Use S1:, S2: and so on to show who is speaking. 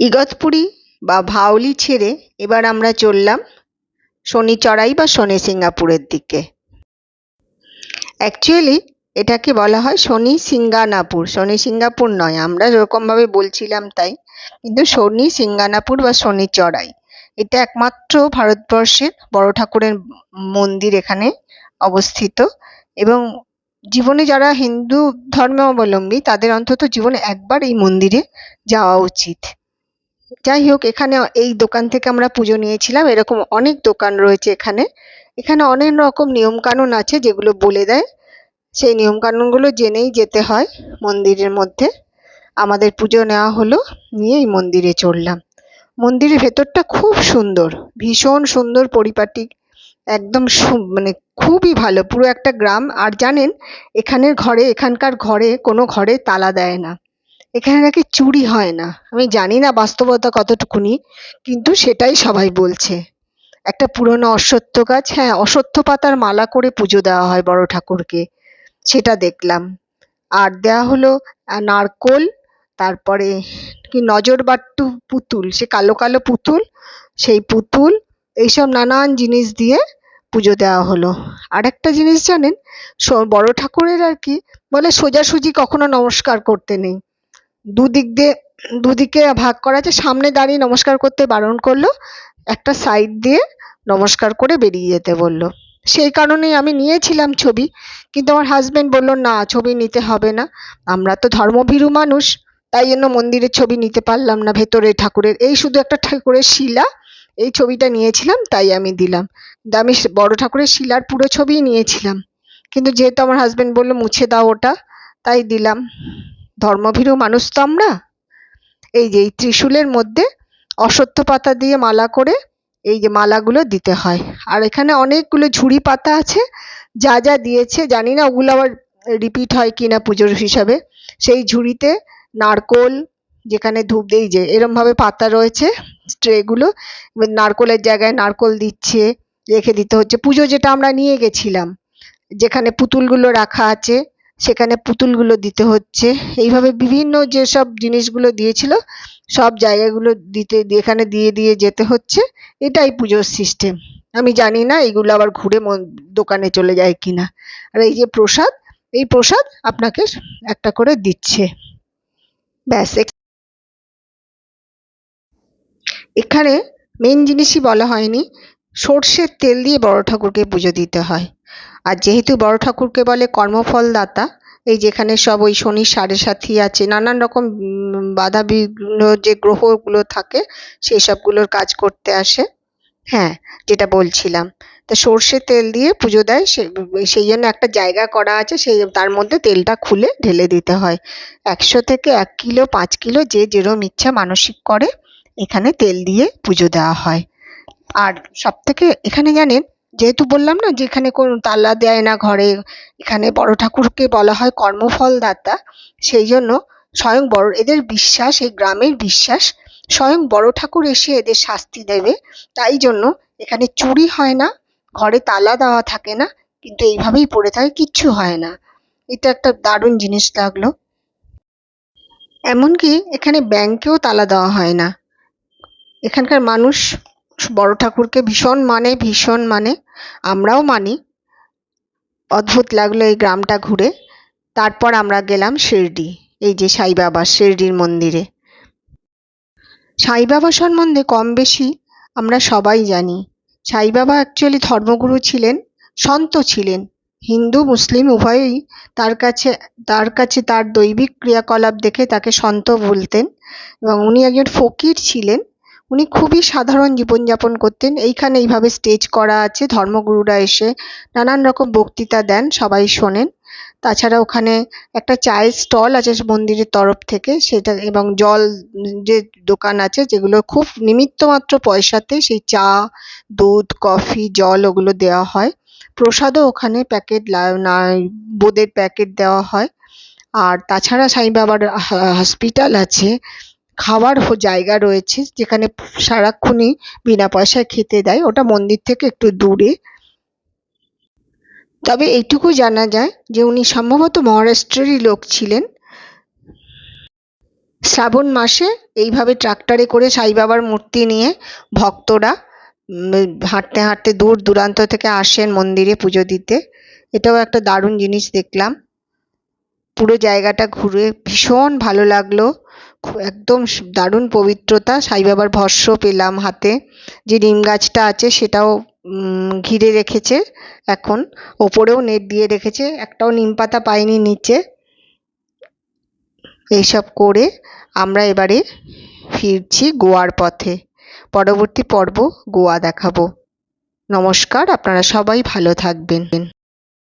S1: ইগতপুরী বা ভাওলি ছেড়ে এবার আমরা চললাম শনিচড়াই বা শনি সিঙ্গাপুরের দিকে। অ্যাকচুয়ালি এটাকে বলা হয় শনি সিঙ্গানাপুর। শনি সিঙ্গাপুর নয়, আমরা যেরকমভাবে বলছিলাম তাই। কিন্তু শনি সিঙ্গানাপুর বা শনি চড়াই, এটা একমাত্র ভারতবর্ষের বড় ঠাকুরের মন্দির এখানে অবস্থিত। এবং জীবনে যারা হিন্দু ধর্মাবলম্বী, তাদের অন্তত জীবনে একবার এই মন্দিরে যাওয়া উচিত। যাই হোক, এখানে এই দোকান থেকে আমরা পুজো নিয়েছিলাম। এরকম অনেক দোকান রয়েছে এখানে। এখানে অনেক রকম নিয়ম কানুন আছে যেগুলো বলে দেয়। সেই নিয়ম কানুনগুলো জেনেই যেতে হয় মন্দিরের মধ্যে। আমাদের পুজো নেওয়া হলো নিয়ে এই মন্দিরে চললাম। মন্দিরের ভেতরটা খুব সুন্দর, ভীষণ সুন্দর পরিপাটি, একদম মানে খুবই ভালো। পুরো একটা গ্রাম, আর জানেন, এখানের ঘরে, এখানকার ঘরে কোনো ঘরে তালা দেয় না। এখানে নাকি চুরি হয় না। আমি জানি না বাস্তবতা কতটুকুনি, কিন্তু সেটাই সবাই বলছে। একটা পুরনো অশ্বত্থ গাছ হ্যাঁ অশ্বত্থ পাতার মালা করে পুজো দেওয়া হয় বড় ঠাকুরকে। সেটা দেখলাম। আর দেওয়া হলো নারকোল, তারপরে কি নজর বাট্টু পুতুল, সে কালো কালো পুতুল, সেই পুতুল, এইসব নানান জিনিস দিয়ে পুজো দেওয়া হলো। আর একটা জিনিস জানেন বড় ঠাকুরের আর কি, বলে সোজাসুজি কখনো নমস্কার করতে নেই। দুদিক দিয়ে, দুদিকে ভাগ করা আছে। সামনে দাঁড়িয়ে নমস্কার করতে বারণ করল। একটা সাইড দিয়ে নমস্কার করে বেরিয়ে যেতে বলল। সেই কারণেই আমি নিয়েছিলাম ছবি। কিন্তু আমার হাজবেন্ড বলল, না, ছবি নিতে হবে না। আমরা তো ধর্মভীরু মানুষ। তাই জন্য মন্দিরের ছবি নিতে পারলাম না, ভেতরে ঠাকুরের। এই শুধু একটা ঠাকুরের শিলা। এই ছবিটা নিয়েছিলাম, তাই আমি দিলাম। কিন্তু আমি বড় ঠাকুরের শিলার পুরো ছবিই নিয়েছিলাম। কিন্তু যেহেতু আমার হাজবেন্ড বলল, মুছে দাও ওটা, তাই দিলাম। ধর্মভীরু মানুষ তো আমরা। এই যে এই ত্রিশূলের মধ্যে অশ্বত্থ পাতা দিয়ে মালা করে এই যে মালাগুলো দিতে হয়। আর এখানে অনেকগুলো ঝুড়ি পাতা আছে, যা যা দিয়েছে, জানি না ওগুলো আবার রিপিট হয় কিনা পুজোর হিসাবে। সেই ঝুড়িতে নারকোল, যেখানে ধূপ দেই যে এরম ভাবে পাতা রয়েছে ট্রে গুলো নারকোলের জায়গায় নারকোল দিচ্ছে, রেখে দিতে হচ্ছে। পুজো যেটা আমরা নিয়ে গেছিলাম, যেখানে পুতুলগুলো রাখা আছে সেখানে পুতুলগুলো দিতে হচ্ছে। এইভাবে বিভিন্ন যেসব জিনিসগুলো দিয়েছিল, সব জায়গাগুলো দিতে, এখানে দিয়ে দিয়ে যেতে হচ্ছে। এটাই পুজোর সিস্টেম আমি জানি না এগুলো আবার ঘুরে দোকানে চলে যায় কিনা। আর এই যে প্রসাদ, এই প্রসাদ আপনাকে একটা করে দিচ্ছে। ব্যাস এখ- এখানে মেন জিনিসই বলা হয়নি, সর্ষের তেল দিয়ে বড় ঠাকুরকে পুজো দিতে হয়। আর যেহেতু বড় ঠাকুরকে বলে কর্মফল দাতা এই যেখানে সব ওই শনির সাড়ে সাথী আছে, নানান রকম বাধা বিঘ্ন যে গ্রহগুলো থাকে, সেই সবগুলোর কাজ করতে আসে। হ্যাঁ যেটা বলছিলাম। তা সর্ষের তেল দিয়ে পুজো দেয় সেই জন্য একটা জায়গা করা আছে, সেই, তার মধ্যে তেলটা খুলে ঢেলে দিতে হয়। একশো থেকে এক কিলো, পাঁচ কিলো যে যেরম ইচ্ছা মানসিক করে, এখানে তেল দিয়ে পুজো দেওয়া হয়। আর সব থেকে এখানে জানেন যেহেতু বললাম না যে এখানে কোনো তালা দেয় না ঘরে, এখানে বড় ঠাকুরকে বলা হয় কর্মফল দাতা সেই জন্য স্বয়ং বড়, এদের বিশ্বাস, এই গ্রামের বিশ্বাস, স্বয়ং বড় ঠাকুর এসে এদের শাস্তি দেবে। তাই জন্য এখানে চুরি হয় না, ঘরে তালা দেওয়া থাকে না, কিন্তু এইভাবেই পড়ে থাকে, কিচ্ছু হয় না। এটা একটা দারুণ জিনিস লাগল। এমনকি এখানে ব্যাংকেও তালা দেওয়া হয় না। এখানকার মানুষ বড় ঠাকুরকে ভীষণ মানে ভীষণ মানে আমরাও মানি। অদ্ভুত লাগল এই গ্রামটা ঘুরে। তারপর আমরা গেলাম শিরডি, এই যে সাই বাবা, শিরডির মন্দিরে। সাই বাবা সম্বন্ধে কম বেশি আমরা সবাই জানি। সাই বাবা অ্যাকচুয়ালি ধর্মগুরু ছিলেন, সন্ত ছিলেন। হিন্দু, মুসলিম উভয়েই তার কাছে তার কাছে তার দৈবিক ক্রিয়াকলাপ দেখে তাকে সন্ত বলতেন এবং উনি একজন ফকির ছিলেন। উনি খুবই সাধারণ জীবনযাপন করতেন। এইখানে এইভাবে স্টেজ করা আছে, ধর্মগুরুরা এসে নানান রকম বক্তৃতা দেন, সবাই শোনেন। তাছাড়া ওখানে একটা চায়ের স্টল আছে মন্দিরের তরফ থেকে, সেটা এবং জল যে দোকান আছে, যেগুলো খুব নিমিত্ত মাত্র পয়সাতে সেই চা, দুধ, কফি, জল ওগুলো দেওয়া হয়। প্রসাদও ওখানে প্যাকেট বোঁদের প্যাকেট দেওয়া হয়। আর তাছাড়া সাই বাবার হসপিটাল আছে খাওয়ার জায়গা রয়েছে যেখানে সারাক্ষণই বিনা পয়সায় খেতে দেয়। ওটা মন্দির থেকে একটু দূরে। তবে এইটুকু জানা যায় যে উনি সম্ভবত মহারাষ্ট্রেরই লোক ছিলেন। শ্রাবণ মাসে এইভাবে ট্রাক্টরে করে সাই বাবার মূর্তি নিয়ে ভক্তরা হাঁটতে হাঁটতে দূর দূরান্ত থেকে আসেন মন্দিরে পুজো দিতে। এটাও একটা দারুণ জিনিস দেখলাম। পুরো জায়গাটা ঘুরে ভীষণ ভালো লাগল। একদম দারুণ পবিত্রতা। সাই বাবার ভস্য পেলাম হাতে। যে নিম গাছটা আছে সেটাও ঘিরে রেখেছে এখন। ওপরেও নেট দিয়ে রেখেছে। একটাও নিম পাতা পাইনি নিচে। এইসব করে আমরা এবারে ফিরছি গোয়ার পথে। পরবর্তী পর্ব গোয়া দেখাবো। নমস্কার, আপনারা সবাই ভালো থাকবেন।